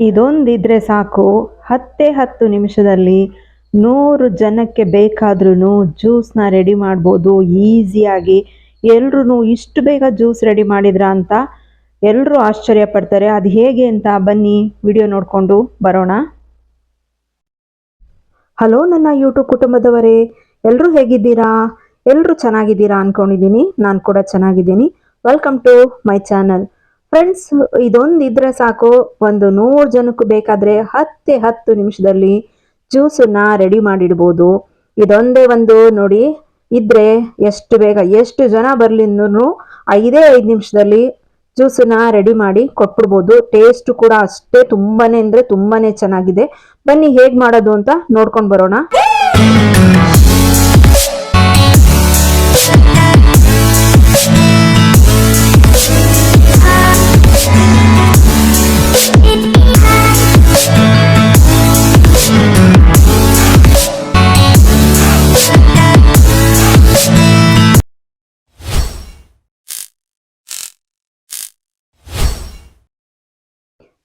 ಇದೊಂದಿದ್ರೆ ಸಾಕು, ಹತ್ತೇ ಹತ್ತು ನಿಮಿಷದಲ್ಲಿ ನೂರು ಜನಕ್ಕೆ ಬೇಕಾದ್ರೂ ಜ್ಯೂಸ್ನ ರೆಡಿ ಮಾಡ್ಬೋದು, ಈಸಿಯಾಗಿ. ಎಲ್ರೂ ಇಷ್ಟು ಬೇಗ ಜ್ಯೂಸ್ ರೆಡಿ ಮಾಡಿದ್ರ ಅಂತ ಎಲ್ಲರೂ ಆಶ್ಚರ್ಯ ಪಡ್ತಾರೆ. ಅದು ಹೇಗೆ ಅಂತ ಬನ್ನಿ, ವಿಡಿಯೋ ನೋಡಿಕೊಂಡು ಬರೋಣ. ಹಲೋ ನನ್ನ ಯೂಟ್ಯೂಬ್ ಕುಟುಂಬದವರೇ ಎಲ್ಲರೂ ಹೇಗಿದ್ದೀರಾ? ಎಲ್ಲರೂ ಚೆನ್ನಾಗಿದ್ದೀರಾ ಅನ್ಕೊಂಡಿದ್ದೀನಿ. ನಾನು ಕೂಡ ಚೆನ್ನಾಗಿದ್ದೀನಿ. Welcome to my channel friends ಇದೊಂದು ಇದ್ರೆ ಸಾಕು. ಒಂದು ನೂರು ಜನಕ್ಕೆ ಬೇಕಾದ್ರೆ ಹತ್ತೇ ಹತ್ತು ನಿಮಿಷದಲ್ಲಿ ಜ್ಯೂಸನ್ನ ರೆಡಿ ಮಾಡಿಡ್ಬೋದು. ಇದೊಂದೇ ಒಂದು ನೋಡಿ, ಇದ್ರೆ ಎಷ್ಟು ಬೇಗ, ಎಷ್ಟು ಜನ ಬರಲಿ ಅಂದ್ರೂ ಐದೇ ಐದು ನಿಮಿಷದಲ್ಲಿ ಜ್ಯೂಸನ್ನ ರೆಡಿ ಮಾಡಿ ಕೊಟ್ಬಿಡ್ಬೋದು. ಟೇಸ್ಟ್ ಕೂಡ ಅಷ್ಟೇ ತುಂಬಾನೇ, ಅಂದರೆ ತುಂಬಾನೇ ಚೆನ್ನಾಗಿದೆ. ಬನ್ನಿ ಹೇಗೆ ಮಾಡೋದು ಅಂತ ನೋಡ್ಕೊಂಡು ಬರೋಣ.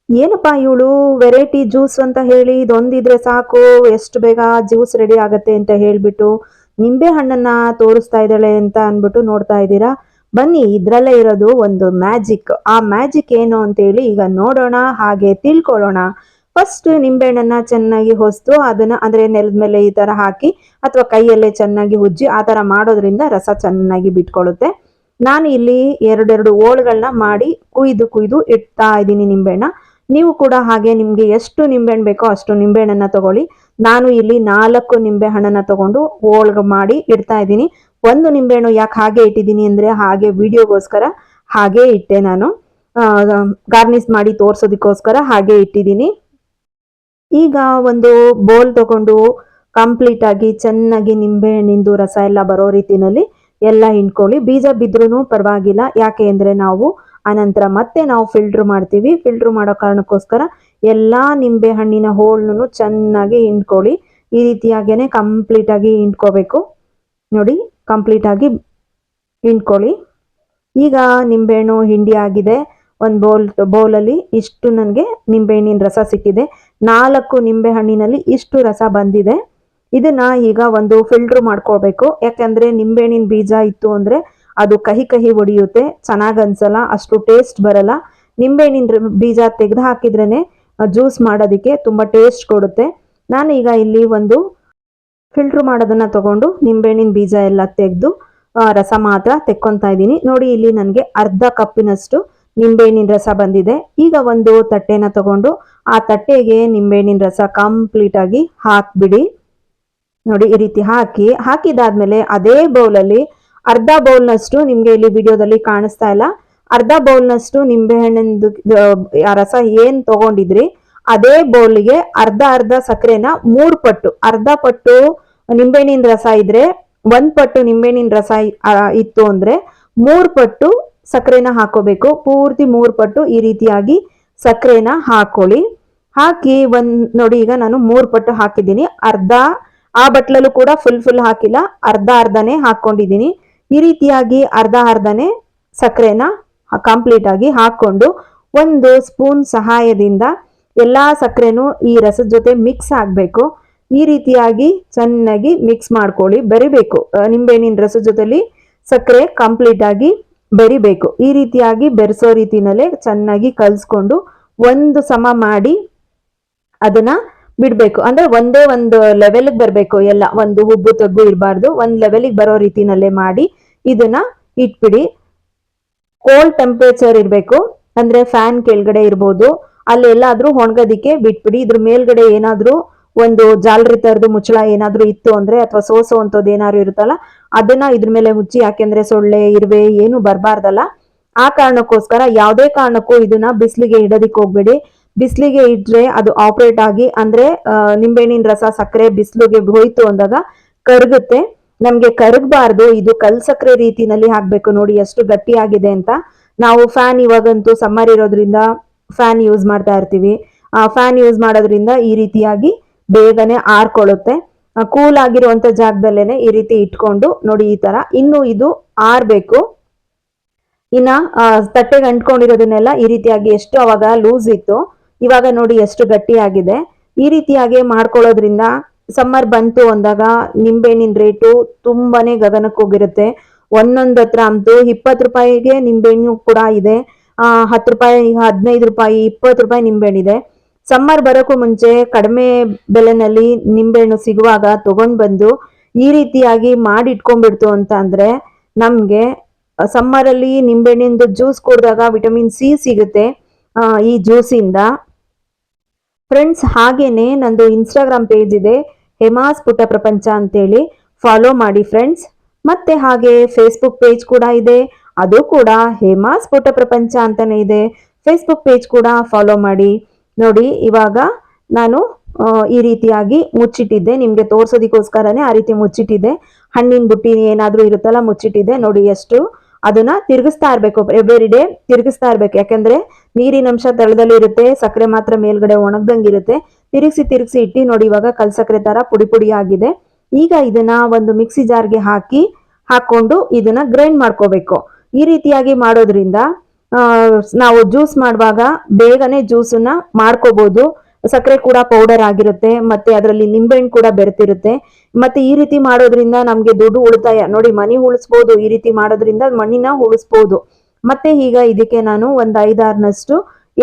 ಏನಪ್ಪಾ ಇವಳು ವೆರೈಟಿ ಜ್ಯೂಸ್ ಅಂತ ಹೇಳಿ, ಇದೊಂದಿದ್ರೆ ಸಾಕು, ಎಷ್ಟು ಬೇಗ ಜ್ಯೂಸ್ ರೆಡಿ ಆಗತ್ತೆ ಅಂತ ಹೇಳ್ಬಿಟ್ಟು ನಿಂಬೆ ಹಣ್ಣನ್ನ ತೋರಿಸ್ತಾ ಇದ್ದಾಳೆ ಅಂತ ಅನ್ಬಿಟ್ಟು ನೋಡ್ತಾ ಇದ್ದೀರಾ? ಬನ್ನಿ, ಇದ್ರಲ್ಲೇ ಇರೋದು ಒಂದು ಮ್ಯಾಜಿಕ್ ಆ ಮ್ಯಾಜಿಕ್ ಏನು ಅಂತೇಳಿ ಈಗ ನೋಡೋಣ, ಹಾಗೆ ತಿಳ್ಕೊಳ್ಳೋಣ. ಫಸ್ಟ್ ನಿಂಬೆಹಣ್ಣನ್ನ ಚೆನ್ನಾಗಿ ಹೊಸ್ತು ಅದನ್ನ ಅಂದ್ರೆ ನೆಲದ ಮೇಲೆ ಈ ತರ ಹಾಕಿ, ಅಥವಾ ಕೈಯಲ್ಲೇ ಚೆನ್ನಾಗಿ ಉಜ್ಜಿ, ಆ ತರ ಮಾಡೋದ್ರಿಂದ ರಸ ಚೆನ್ನಾಗಿ ಬಿಟ್ಕೊಳ್ಳುತ್ತೆ. ನಾನು ಇಲ್ಲಿ ಎರಡೆರಡು ಓಳುಗಳನ್ನ ಮಾಡಿ ಕುಯ್ದು ಕುಯ್ದು ಇಡ್ತಾ ಇದ್ದೀನಿ ನಿಂಬೆಹಣ್ಣ ನೀವು ಕೂಡ ಹಾಗೆ ನಿಮ್ಗೆ ಎಷ್ಟು ನಿಂಬೆಹಣ್ಣು ಬೇಕೋ ಅಷ್ಟು ನಿಂಬೆಹಣ್ಣನ್ನ ತಗೊಳ್ಳಿ. ನಾನು ಇಲ್ಲಿ ನಾಲ್ಕು ನಿಂಬೆ ಹಣ್ಣನ್ನ ತಗೊಂಡು ಹೋಳ್ಗೆ ಮಾಡಿ ಇಡ್ತಾ ಇದ್ದೀನಿ. ಒಂದು ನಿಂಬೆಹಣ್ಣು ಯಾಕೆ ಹಾಗೆ ಇಟ್ಟಿದ್ದೀನಿ ಅಂದ್ರೆ ಹಾಗೆ ವಿಡಿಯೋಗೋಸ್ಕರ ಹಾಗೆ ಇಟ್ಟೆ ನಾನು. ಗಾರ್ನಿಸ್ ಮಾಡಿ ತೋರಿಸೋದಕ್ಕೋಸ್ಕರ ಹಾಗೆ ಇಟ್ಟಿದ್ದೀನಿ. ಈಗ ಒಂದು ಬೋಲ್ ತಗೊಂಡು ಕಂಪ್ಲೀಟ್ ಆಗಿ ಚೆನ್ನಾಗಿ ನಿಂಬೆಹಣ್ಣಿಂದು ರಸ ಎಲ್ಲ ಬರೋ ರೀತಿನಲ್ಲಿ ಎಲ್ಲ ಹಿಂಡ್ಕೊಳ್ಳಿ. ಬೀಜ ಬಿದ್ರೂ ಪರವಾಗಿಲ್ಲ. ಯಾಕೆ ಅಂದ್ರೆ ನಾವು ಆನಂತರ ಮತ್ತೆ ನಾವು ಫಿಲ್ಟರ್ ಮಾಡ್ತೀವಿ. ಫಿಲ್ಟರ್ ಮಾಡೋ ಕಾರಣಕ್ಕೋಸ್ಕರ ಎಲ್ಲಾ ನಿಂಬೆ ಹಣ್ಣಿನ ಹೋಳ್ನು ಚೆನ್ನಾಗಿ ಹಿಂಡ್ಕೊಳ್ಳಿ. ಈ ರೀತಿಯಾಗೇನೆ ಕಂಪ್ಲೀಟ್ ಆಗಿ ಹಿಂಡ್ಕೋಬೇಕು. ನೋಡಿ ಕಂಪ್ಲೀಟ್ ಆಗಿ ಹಿಂಡ್ಕೊಳ್ಳಿ. ಈಗ ನಿಂಬೆಹಣ್ಣು ಹಿಂಡಿ ಆಗಿದೆ. ಒಂದು ಬೌಲ್ ಬೌಲಲ್ಲಿ ಇಷ್ಟು ನನಗೆ ನಿಂಬೆಹಣ್ಣಿನ ರಸ ಸಿಕ್ಕಿದೆ. ನಾಲ್ಕು ನಿಂಬೆ ಹಣ್ಣಿನಲ್ಲಿ ಇಷ್ಟು ರಸ ಬಂದಿದೆ. ಇದನ್ನ ಈಗ ಒಂದು ಫಿಲ್ಟರ್ ಮಾಡ್ಕೋಬೇಕು ಯಾಕಂದ್ರೆ ನಿಂಬೆಹಣ್ಣಿನ ಬೀಜ ಇತ್ತು ಅಂದ್ರೆ ಅದು ಕಹಿ ಕಹಿ ಒಡೆಯುತ್ತೆ ಚೆನ್ನಾಗಿ ಅನ್ಸಲ್ಲ ಅಷ್ಟು ಟೇಸ್ಟ್ ಬರಲ್ಲ. ನಿಂಬೆಹಣ್ಣಿನ ಬೀಜ ತೆಗೆದು ಹಾಕಿದ್ರೇನೆ ಜ್ಯೂಸ್ ಮಾಡೋದಕ್ಕೆ ತುಂಬ ಟೇಸ್ಟ್ ಕೊಡುತ್ತೆ. ನಾನು ಈಗ ಇಲ್ಲಿ ಒಂದು ಫಿಲ್ಟ್ರ್ ಮಾಡೋದನ್ನ ತಗೊಂಡು ನಿಂಬೆಹಣ್ಣಿನ ಬೀಜ ಎಲ್ಲ ತೆಗೆದು ರಸ ಮಾತ್ರ ತೆಕ್ಕೊತಾ ಇದ್ದೀನಿ. ನೋಡಿ, ಇಲ್ಲಿ ನನಗೆ ಅರ್ಧ ಕಪ್ಪಿನಷ್ಟು ನಿಂಬೆಹಣ್ಣಿನ ರಸ ಬಂದಿದೆ. ಈಗ ಒಂದು ತಟ್ಟೆನ ತಗೊಂಡು ಆ ತಟ್ಟೆಗೆ ನಿಂಬೆಹಣ್ಣಿನ ರಸ ಕಂಪ್ಲೀಟ್ ಆಗಿ ಹಾಕ್ಬಿಡಿ. ನೋಡಿ, ಈ ರೀತಿ ಹಾಕಿ, ಹಾಕಿದಾದ್ಮೇಲೆ ಅದೇ ಬೌಲಲ್ಲಿ ಅರ್ಧ ಬೌಲ್ನಷ್ಟು ನಿಮ್ಗೆ ಇಲ್ಲಿ ವಿಡಿಯೋದಲ್ಲಿ ಕಾಣಿಸ್ತಾ ಇಲ್ಲ. ಅರ್ಧ ಬೌಲ್ನಷ್ಟು ನಿಂಬೆಹಣ್ಣಿಂದು ರಸ ಏನ್ ತಗೊಂಡಿದ್ರಿ, ಅದೇ ಬೌಲ್ಗೆ ಅರ್ಧ ಅರ್ಧ ಸಕ್ಕರೆನ ಮೂರ್ ಪಟ್ಟು, ಅರ್ಧ ಪಟ್ಟು ನಿಂಬೆಹಣ್ಣಿನ ರಸ ಇದ್ರೆ, ಒಂದ್ ಪಟ್ಟು ನಿಂಬೆಹಣ್ಣಿನ ರಸ ಇತ್ತು ಅಂದ್ರೆ ಮೂರ್ ಪಟ್ಟು ಸಕ್ಕರೆನ ಹಾಕೋಬೇಕು. ಪೂರ್ತಿ ಮೂರ್ ಪಟ್ಟು ಈ ರೀತಿಯಾಗಿ ಸಕ್ಕರೆನ ಹಾಕೊಳ್ಳಿ. ಹಾಕಿ ಒಂದ್, ನೋಡಿ ಈಗ ನಾನು ಮೂರ್ ಪಟ್ಟು ಹಾಕಿದ್ದೀನಿ. ಅರ್ಧ, ಆ ಬಟ್ಲಲ್ಲೂ ಕೂಡ ಫುಲ್ ಫುಲ್ ಹಾಕಿಲ್ಲ. ಅರ್ಧ ಅರ್ಧನೇ ಹಾಕೊಂಡಿದ್ದೀನಿ. ಈ ರೀತಿಯಾಗಿ ಅರ್ಧ ಅರ್ಧನೇ ಸಕ್ಕರೆನ ಕಂಪ್ಲೀಟ್ ಆಗಿ ಹಾಕ್ಕೊಂಡು ಒಂದು ಸ್ಪೂನ್ ಸಹಾಯದಿಂದ ಎಲ್ಲ ಸಕ್ಕರೆನೂ ಈ ರಸದ ಜೊತೆ ಮಿಕ್ಸ್ ಆಗಬೇಕು. ಈ ರೀತಿಯಾಗಿ ಚೆನ್ನಾಗಿ ಮಿಕ್ಸ್ ಮಾಡ್ಕೊಳ್ಳಿ, ಬೆರಿಬೇಕು. ನಿಂಬೆಹಣ್ಣಿನ ರಸದ ಜೊತೆಲಿ ಸಕ್ಕರೆ ಕಂಪ್ಲೀಟ್ ಆಗಿ ಬೆರಿಬೇಕು. ಈ ರೀತಿಯಾಗಿ ಬೆರೆಸೋ ರೀತಿನಲ್ಲೇ ಚೆನ್ನಾಗಿ ಕಲಿಸ್ಕೊಂಡು ಒಂದು ಸಮ ಮಾಡಿ ಅದನ್ನ ಬಿಡ್ಬೇಕು. ಅಂದ್ರೆ ಒಂದೇ ಒಂದು ಲೆವೆಲ್ಗೆ ಬರಬೇಕು ಎಲ್ಲ. ಒಂದು ಹುಬ್ಬು, ತಗ್ಗು ಇರಬಾರ್ದು. ಒಂದ್ ಲೆವೆಲ್ಗೆ ಬರೋ ರೀತಿನಲ್ಲೇ ಮಾಡಿ ಇದನ್ನ ಇಟ್ಬಿಡಿ. ಕೋಲ್ಡ್ ಟೆಂಪರೇಚರ್ ಇರಬೇಕು. ಅಂದ್ರೆ ಫ್ಯಾನ್ ಕೆಳಗಡೆ ಇರ್ಬೋದು. ಅಲ್ಲಿ ಎಲ್ಲಾದ್ರೂ ಒಣಗೋದಿಕ್ಕೆ ಬಿಟ್ಬಿಡಿ. ಇದ್ರ ಮೇಲ್ಗಡೆ ಏನಾದ್ರೂ ಒಂದು ಜಾಲರಿ ತರದು ಮುಚ್ಚಳ ಏನಾದ್ರೂ ಇತ್ತು ಅಂದ್ರೆ ಅಥವಾ ಸೋಸೋ ಅಂತದ್ದು ಏನಾದ್ರು ಇರುತ್ತಲ್ಲ, ಅದನ್ನ ಇದ್ರ ಮೇಲೆ ಮುಚ್ಚಿ, ಯಾಕೆಂದ್ರೆ ಸೊಳ್ಳೆ, ಇರುವೆ ಏನು ಬರಬಾರ್ದಲ್ಲ. ಆ ಕಾರಣಕ್ಕೋಸ್ಕರ ಯಾವುದೇ ಕಾರಣಕ್ಕೂ ಇದನ್ನ ಬಿಸಿಲಿಗೆ ಇಡೋದಿಕ್ ಹೋಗ್ಬೇಡಿ. ಬಿಸಿಲಿಗೆ ಇಟ್ರೆ ಅದು ಆಪರೇಟ್ ಆಗಿ, ಅಂದ್ರೆ ನಿಂಬೆಹಣ್ಣಿನ ರಸ ಸಕ್ಕರೆ ಬಿಸಿಲಿಗೆ ಹೋಯ್ತು ಅಂದಾಗ ಕರಗುತ್ತೆ. ನಮ್ಗೆ ಕರಗಬಾರ್ದು, ಇದು ಕಲ್ ಸಕ್ಕರೆ ರೀತಿನಲ್ಲಿ ಹಾಕ್ಬೇಕು ನೋಡಿ, ಎಷ್ಟು ಗಟ್ಟಿಯಾಗಿದೆ ಅಂತ. ನಾವು ಫ್ಯಾನ್ ಇವಾಗಂತೂ ಸಮ್ಮರ್ ಇರೋದ್ರಿಂದ ಫ್ಯಾನ್ ಯೂಸ್ ಮಾಡ್ತಾ ಇರ್ತೀವಿ. ಆ ಫ್ಯಾನ್ ಯೂಸ್ ಮಾಡೋದ್ರಿಂದ ಈ ರೀತಿಯಾಗಿ ಬೇಗನೆ ಆರ್ಕೊಳ್ಳುತ್ತೆ. ಕೂಲ್ ಆಗಿರುವಂತ ಜಾಗದಲ್ಲೇನೆ ಈ ರೀತಿ ಇಟ್ಕೊಂಡು ನೋಡಿ ಈ ತರ. ಇನ್ನು ಇದು ಆರ್ಬೇಕು. ಇನ್ನ ತಟ್ಟೆಗೆ ಅಂಟ್ಕೊಂಡಿರೋದನ್ನೆಲ್ಲ ಈ ರೀತಿಯಾಗಿ ಎಷ್ಟು ಅವಾಗ ಲೂಸ್ ಇತ್ತು ಇವಾಗ ನೋಡಿ ಎಷ್ಟು ಗಟ್ಟಿಯಾಗಿದೆ. ಈ ರೀತಿಯಾಗಿ ಮಾಡ್ಕೊಳ್ಳೋದ್ರಿಂದ ಸಮ್ಮರ್ ಬಂತು ಅಂದಾಗ ನಿಂಬೆಹಣ್ಣಿನ ರೇಟು ತುಂಬಾನೇ ಗಗನಕ್ಕೆ ಹೋಗಿರುತ್ತೆ. ಒಂದೊಂದ್ ಹತ್ರ ಅಂತೂ ಇಪ್ಪತ್ತು ರೂಪಾಯಿಗೆ ನಿಂಬೆಹಣ್ಣು ಕೂಡ ಇದೆ. ಹತ್ತು ರೂಪಾಯಿ, ಹದಿನೈದು ರೂಪಾಯಿ, ಇಪ್ಪತ್ತು ರೂಪಾಯಿ ನಿಂಬೆಹಣ್ಣಿದೆ ಸಮ್ಮರ್ ಬರೋಕ್ಕೂ ಮುಂಚೆ ಕಡಿಮೆ ಬೆಲೆನಲ್ಲಿ ನಿಂಬೆಹಣ್ಣು ಸಿಗುವಾಗ ತಗೊಂಡ್ ಬಂದು ಈ ರೀತಿಯಾಗಿ ಮಾಡಿ ಇಟ್ಕೊಂಡ್ಬಿಡ್ತು ಅಂತ ಅಂದ್ರೆ ನಮ್ಗೆ ಸಮ್ಮರ್ ಅಲ್ಲಿ ನಿಂಬೆಹಣ್ಣಿಂದು ಜ್ಯೂಸ್ ಕುಡಿದಾಗ ವಿಟಮಿನ್ ಸಿ ಸಿಗುತ್ತೆ. ಈ ಜ್ಯೂಸಿಂದ ಫ್ರೆಂಡ್ಸ್, ಹಾಗೇನೆ ನಂದು ಇನ್ಸ್ಟಾಗ್ರಾಮ್ ಪೇಜ್ ಇದೆ, ಹೇಮಾಸ್ ಪುಟ್ಟ ಪ್ರಪಂಚ ಅಂತೇಳಿ. ಫಾಲೋ ಮಾಡಿ ಫ್ರೆಂಡ್ಸ್. ಮತ್ತೆ ಹಾಗೆ ಫೇಸ್ಬುಕ್ ಪೇಜ್ ಕೂಡ ಇದೆ. ಅದು ಕೂಡ ಹೇಮಾಸ್ ಪುಟ್ಟ ಪ್ರಪಂಚ ಅಂತಾನೆ ಇದೆ. ಫೇಸ್ಬುಕ್ ಪೇಜ್ ಕೂಡ ಫಾಲೋ ಮಾಡಿ. ನೋಡಿ, ಇವಾಗ ನಾನು ಈ ರೀತಿಯಾಗಿ ಮುಚ್ಚಿಟ್ಟಿದ್ದೆ. ನಿಮಗೆ ತೋರಿಸೋದಕ್ಕೋಸ್ಕರನೇ ಆ ರೀತಿ ಮುಚ್ಚಿಟ್ಟಿದ್ದೆ. ಹಣ್ಣಿನ ಬುಟ್ಟಿ ಏನಾದರೂ ಇರುತ್ತಲ್ಲ, ಮುಚ್ಚಿಟ್ಟಿದ್ದೆ. ನೋಡಿ, ಎಷ್ಟು ಅದನ್ನ ತಿರುಗಿಸ್ತಾ ಇರ್ಬೇಕು. ಎವ್ರಿ ಡೇ ತಿರುಗಿಸ್ತಾ ಇರ್ಬೇಕು. ಯಾಕಂದ್ರೆ ನೀರಿನ ಅಂಶ ತಳದಲ್ಲಿ ಇರುತ್ತೆ, ಸಕ್ಕರೆ ಮಾತ್ರ ಮೇಲ್ಗಡೆ ಒಣಗ್ದಂಗಿರುತ್ತೆ ತಿರುಗಿಸಿ ತಿರುಗಿಸಿ ಇಟ್ಟು ನೋಡಿ, ಇವಾಗ ಕಲ್ ಸಕ್ಕರೆ ತರ ಪುಡಿ ಪುಡಿ ಆಗಿದೆ. ಈಗ ಇದನ್ನ ಒಂದು ಮಿಕ್ಸಿ ಜಾರ್ಗೆ ಹಾಕಿ, ಹಾಕೊಂಡು ಇದನ್ನ ಗ್ರೈಂಡ್ ಮಾಡ್ಕೋಬೇಕು. ಈ ರೀತಿಯಾಗಿ ಮಾಡೋದ್ರಿಂದ ನಾವು ಜ್ಯೂಸ್ ಮಾಡುವಾಗ ಬೇಗನೆ ಜ್ಯೂಸನ್ನ ಮಾಡ್ಕೋಬಹುದು ಸಕ್ಕರೆ ಕೂಡ ಪೌಡರ್ ಆಗಿರುತ್ತೆ, ಮತ್ತೆ ಅದರಲ್ಲಿ ನಿಂಬೆಹಣ್ಣು ಕೂಡ ಬೆರೆತಿರುತ್ತೆ. ಮತ್ತೆ ಈ ರೀತಿ ಮಾಡೋದ್ರಿಂದ ನಮ್ಗೆ ದುಡ್ಡು ಉಳಿತಾಯ. ನೋಡಿ, ಮನಿ ಉಳಿಸ್ಬೋದು, ಈ ರೀತಿ ಮಾಡೋದ್ರಿಂದ ಮಣ್ಣಿನ ಉಳಿಸ್ಬೋದು. ಮತ್ತೆ ಈಗ ಇದಕ್ಕೆ ನಾನು ಒಂದ್ ಐದಾರನಷ್ಟು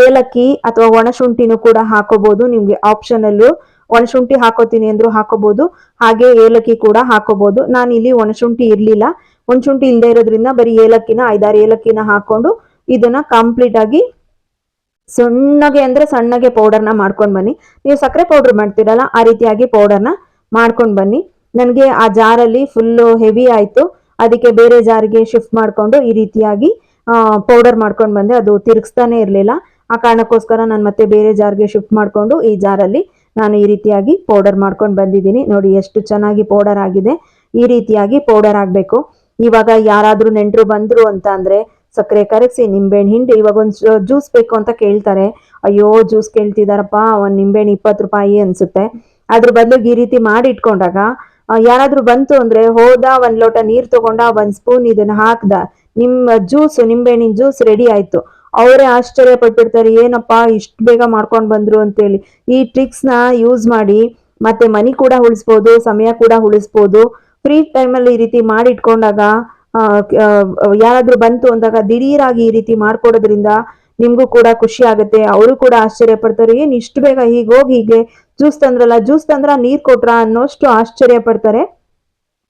ಏಲಕ್ಕಿ ಅಥವಾ ಒಣಶುಂಠಿನೂ ಕೂಡ ಹಾಕೋಬಹುದು ನಿಮ್ಗೆ ಆಪ್ಷನ್ ಅಲ್ಲೂ ಒಣಶುಂಠಿ ಹಾಕೋತೀನಿ ಅಂದ್ರು ಹಾಕೋಬಹುದು ಹಾಗೆ ಏಲಕ್ಕಿ ಕೂಡ ಹಾಕೋಬಹುದು ನಾನು ಇಲ್ಲಿ ಒಣಶುಂಠಿ ಇರ್ಲಿಲ್ಲ. ಒಣಶುಂಠಿ ಇಲ್ಲದೆ ಇರೋದ್ರಿಂದ ಬರೀ ಏಲಕ್ಕಿನ, ಐದಾರು ಏಲಕ್ಕಿನ ಹಾಕೊಂಡು ಇದನ್ನ ಕಂಪ್ಲೀಟ್ ಆಗಿ ಸಣ್ಣಗೆ ಅಂದರೆ ಸಣ್ಣಗೆ ಪೌಡರ್ನ ಮಾಡ್ಕೊಂಡ್ ಬನ್ನಿ. ನೀವು ಸಕ್ಕರೆ ಪೌಡರ್ ಮಾಡ್ತೀರಲ್ಲ, ಆ ರೀತಿಯಾಗಿ ಪೌಡರ್ನ ಮಾಡ್ಕೊಂಡ್ ಬನ್ನಿ. ನನಗೆ ಆ ಜಾರಲ್ಲಿ ಫುಲ್ಲು ಹೆವಿ ಆಯ್ತು. ಅದಕ್ಕೆ ಬೇರೆ ಜಾರಿಗೆ ಶಿಫ್ಟ್ ಮಾಡ್ಕೊಂಡು ಈ ರೀತಿಯಾಗಿ ಪೌಡರ್ ಮಾಡ್ಕೊಂಡು ಬಂದೆ ಅದು ತಿರುಗಿಸ್ತಾನೆ ಇರಲಿಲ್ಲ. ಆ ಕಾರಣಕ್ಕೋಸ್ಕರ ನಾನು ಮತ್ತೆ ಬೇರೆ ಜಾರಿಗೆ ಶಿಫ್ಟ್ ಮಾಡಿಕೊಂಡು ಈ ಜಾರಲ್ಲಿ ನಾನು ಈ ರೀತಿಯಾಗಿ ಪೌಡರ್ ಮಾಡ್ಕೊಂಡು ಬಂದಿದ್ದೀನಿ. ನೋಡಿ ಎಷ್ಟು ಚೆನ್ನಾಗಿ ಪೌಡರ್ ಆಗಿದೆ. ಈ ರೀತಿಯಾಗಿ ಪೌಡರ್ ಆಗಬೇಕು. ಇವಾಗ ಯಾರಾದರೂ ನೆಂಟರು ಬಂದರು ಅಂತ ಅಂದ್ರೆ ಸಕ್ಕರೆ ಕರಗಿಸಿ, ನಿಂಬೆಹಣ್ಣು, ಹಿಂಡಿ ಇವಾಗ ಒಂದು ಜ್ಯೂಸ್ ಬೇಕು ಅಂತ ಕೇಳ್ತಾರೆ. ಅಯ್ಯೋ ಜ್ಯೂಸ್ ಕೇಳ್ತಿದಾರಪ್ಪ ಒಂದು ನಿಂಬೆಹಣ್ಣು ಇಪ್ಪತ್ತು ರೂಪಾಯಿ ಅನ್ಸುತ್ತೆ. ಅದ್ರ ಬದಲು ಈ ರೀತಿ ಮಾಡಿ ಇಟ್ಕೊಂಡಾಗ ಯಾರಾದ್ರೂ ಬಂತು ಅಂದ್ರೆ ಹೋದ ಒಂದ್ ಲೋಟ ನೀರ್ ತಗೊಂಡ ಒಂದ್ ಸ್ಪೂನ್ ಇದನ್ನ ಹಾಕ್ದ. ನಿಮ್ಮ ಜ್ಯೂಸ್ ನಿಂಬೆಹಣ್ಣಿನ ಜ್ಯೂಸ್ ರೆಡಿ ಆಯ್ತು. ಅವರೇ ಆಶ್ಚರ್ಯ ಪಟ್ಟಿರ್ತಾರೆ ಏನಪ್ಪಾ, ಇಷ್ಟು ಬೇಗ ಮಾಡ್ಕೊಂಡ್ ಬಂದ್ರು ಅಂತೇಳಿ. ಈ ಟ್ರಿಕ್ಸ್ನ ಯೂಸ್ ಮಾಡಿ, ಮತ್ತೆ ಮನಿ ಕೂಡ ಉಳಿಸ್ಬೋದು, ಸಮಯ ಕೂಡ ಉಳಿಸ್ಬೋದು. ಫ್ರೀ ಟೈಮಲ್ಲಿ ಈ ರೀತಿ ಮಾಡಿ ಇಟ್ಕೊಂಡಾಗ ಯಾರಾದ್ರೂ ಬಂತು ಅಂದಾಗ ದಿಢೀರಾಗಿ ಈ ರೀತಿ ಮಾಡ್ಕೊಡೋದ್ರಿಂದ ನಿಮ್ಗೂ ಕೂಡ ಖುಷಿ ಆಗುತ್ತೆ. ಅವರು ಕೂಡ ಆಶ್ಚರ್ಯ ಪಡ್ತಾರೆ. ಏನ್ ಇಷ್ಟು ಬೇಗ ಹೀಗೆ ಹೋಗಿ ಹೀಗೆ ಜ್ಯೂಸ್ ತಂದ್ರಲ್ಲ, ಜ್ಯೂಸ್ ತಂದ್ರ ನೀರ್ ಕೊಟ್ರ ಅನ್ನೋಷ್ಟು ಆಶ್ಚರ್ಯ ಪಡ್ತಾರೆ.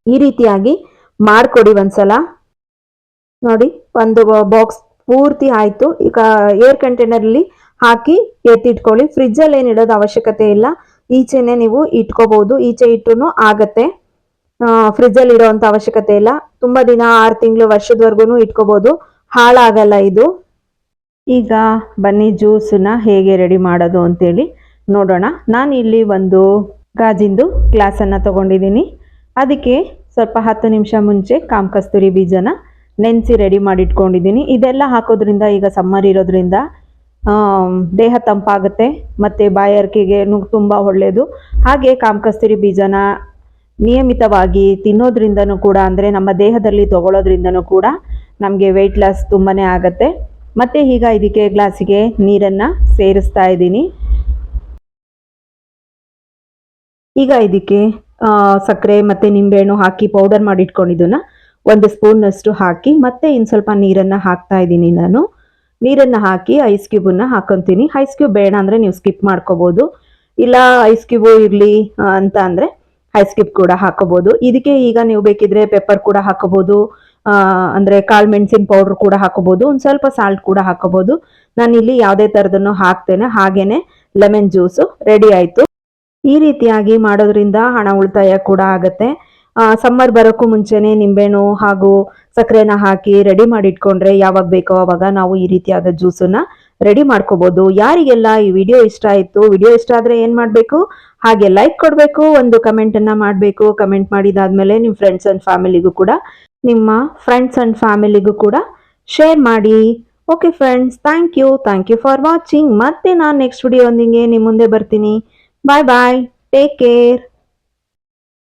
ಈ ರೀತಿಯಾಗಿ ಮಾಡ್ಕೊಡಿ ಒಂದ್ಸಲ. ನೋಡಿ, ಒಂದು ಬಾಕ್ಸ್ ಪೂರ್ತಿ ಆಯ್ತು. ಈಗ ಏರ್ ಕಂಟೈನರ್ ಅಲ್ಲಿ ಹಾಕಿ ಎತ್ತಿಟ್ಕೊಳ್ಳಿ. ಫ್ರಿಜ್ಜಲ್ಲಿ ಏನು ಇಡೋದು ಅವಶ್ಯಕತೆ ಇಲ್ಲ. ಈಚೆನೆ ನೀವು ಇಟ್ಕೋಬಹುದು ಈಚೆ ಇಟ್ಟು ಆಗತ್ತೆ. ಫ್ರಿಜ್ಜಲ್ಲಿ ಇರೋಂತ ಅವಶ್ಯಕತೆ ಇಲ್ಲ. ತುಂಬಾ ದಿನ ಆರು ತಿಂಗಳು ವರ್ಷದವರೆಗೂ ಇಟ್ಕೋಬಹುದು ಹಾಳಾಗಲ್ಲ ಇದು. ಈಗ ಬನ್ನಿ ಜ್ಯೂಸನ್ನ ಹೇಗೆ ರೆಡಿ ಮಾಡೋದು ಅಂತೇಳಿ ನೋಡೋಣ. ನಾನು ಇಲ್ಲಿ ಒಂದು ಗಾಜಿಂದು ಗ್ಲಾಸನ್ನು ತಗೊಂಡಿದ್ದೀನಿ. ಅದಕ್ಕೆ ಸ್ವಲ್ಪ ಹತ್ತು ನಿಮಿಷ ಮುಂಚೆ ಕಾಮ್ ಕಸ್ತೂರಿ ಬೀಜನ ನೆನೆಸಿ ರೆಡಿ ಮಾಡಿ ಇಟ್ಕೊಂಡಿದ್ದೀನಿ ಇದೆಲ್ಲ ಹಾಕೋದ್ರಿಂದ ಈಗ ಸಮ್ಮರ್ ಇರೋದ್ರಿಂದ ದೇಹ ತಂಪಾಗುತ್ತೆ, ಮತ್ತು ಬಾಯಾರಿಕೆಗೆ ತುಂಬ ಒಳ್ಳೆಯದು ಹಾಗೆ ಕಾಮಕಸ್ತೂರಿ ಬೀಜನ ನಿಯಮಿತವಾಗಿ ತಿನ್ನೋದ್ರಿಂದನೂ ಕೂಡ, ಅಂದರೆ ನಮ್ಮ ದೇಹದಲ್ಲಿ ತಗೊಳ್ಳೋದ್ರಿಂದನೂ ಕೂಡ ನಮಗೆ ವೆಯ್ಟ್ ಲಾಸ್ ತುಂಬಾ ಆಗತ್ತೆ. ಮತ್ತೆ ಈಗ ಇದಕ್ಕೆ ಗ್ಲಾಸಿಗೆ ನೀರನ್ನು ಸೇರಿಸ್ತಾ ಇದ್ದೀನಿ. ಈಗ ಇದಕ್ಕೆ ಸಕ್ಕರೆ ಮತ್ತೆ ನಿಂಬೆಹಣ್ಣು ಹಾಕಿ ಪೌಡರ್ ಮಾಡಿ ಇಟ್ಕೊಂಡಿದ್ದನ್ನ ಒಂದು ಸ್ಪೂನ್ನಷ್ಟು ಹಾಕಿ, ಮತ್ತೆ ಇನ್ನು ಸ್ವಲ್ಪ ನೀರನ್ನು ಹಾಕ್ತಾ ಇದ್ದೀನಿ ನಾನು. ನೀರನ್ನು ಹಾಕಿ ಐಸ್ ಕ್ಯೂಬನ್ನು ಹಾಕೊತೀನಿ. ಐಸ್ ಕ್ಯೂಬ್ ಬೇಡ ಅಂದರೆ ನೀವು ಸ್ಕಿಪ್ ಮಾಡ್ಕೋಬೋದು. ಇಲ್ಲ ಐಸ್ ಕ್ಯೂಬು ಇರಲಿ ಅಂತ ಅಂದರೆ ಐಸ್ ಸ್ಕಿಪ್ ಕೂಡ ಹಾಕೋಬಹುದು. ಇದಕ್ಕೆ ಈಗ ನೀವು ಬೇಕಿದ್ರೆ ಪೆಪ್ಪರ್ ಕೂಡ ಹಾಕೋಬಹುದು. ಅಂದ್ರೆ ಕಾಳು ಮೆಣಸಿನ ಪೌಡರ್ ಕೂಡ ಹಾಕೋಬಹುದು. ಒಂದ್ ಸ್ವಲ್ಪ ಸಾಲ್ಟ್ ಕೂಡ ಹಾಕೋಬಹುದು. ನಾನು ಇಲ್ಲಿ ಯಾವುದೇ ತರದನ್ನು ಹಾಕ್ತೇನೆ. ಹಾಗೇನೆ ಲೆಮನ್ ಜ್ಯೂಸು ರೆಡಿ ಆಯ್ತು. ಈ ರೀತಿಯಾಗಿ ಮಾಡೋದ್ರಿಂದ ಹಣ ಉಳಿತಾಯ ಕೂಡ ಆಗತ್ತೆ. ಸಮ್ಮರ್ ಬರೋಕ್ಕೂ ಮುಂಚೆನೆ ನಿಂಬೆಹಣ್ಣು ಹಾಗೂ ಸಕ್ಕರೆನ ಹಾಕಿ ರೆಡಿ ಮಾಡಿ ಇಟ್ಕೊಂಡ್ರೆ ಯಾವಾಗ ಬೇಕೋ ಅವಾಗ ನಾವು ಈ ರೀತಿಯಾದ ಜ್ಯೂಸನ್ನ ರೆಡಿ ಮಾಡ್ಕೋಬಹುದು ಯಾರಿಗೆಲ್ಲ ಈ ವಿಡಿಯೋ ಇಷ್ಟ ಆಯ್ತು, ವಿಡಿಯೋ ಇಷ್ಟ ಆದರೆ ಏನು ಮಾಡಬೇಕು? ಹಾಗೆ ಲೈಕ್ ಕೊಡಬೇಕು, ಒಂದು ಕಮೆಂಟನ್ನು ಮಾಡಬೇಕು. ಕಮೆಂಟ್ ಮಾಡಿದಾದ್ಮೇಲೆ ನಿಮ್ಮ ಫ್ರೆಂಡ್ಸ್ ಅಂಡ್ ಫ್ಯಾಮಿಲಿಗೂ ಕೂಡ, ನಿಮ್ಮ ಫ್ರೆಂಡ್ಸ್ ಅಂಡ್ ಫ್ಯಾಮಿಲಿಗೂ ಕೂಡ ಶೇರ್ ಮಾಡಿ. Okay friends thank you thank you for watching ಮತ್ತೆ ನಾನು ನೆಕ್ಸ್ಟ್ ವಿಡಿಯೋ ಒಂದಿಗೆ ನಿಮ್ಮ ಮುಂದೆ ಬರ್ತೀನಿ. ಬಾಯ್ ಬಾಯ್ ಟೇಕ್ ಕೇರ್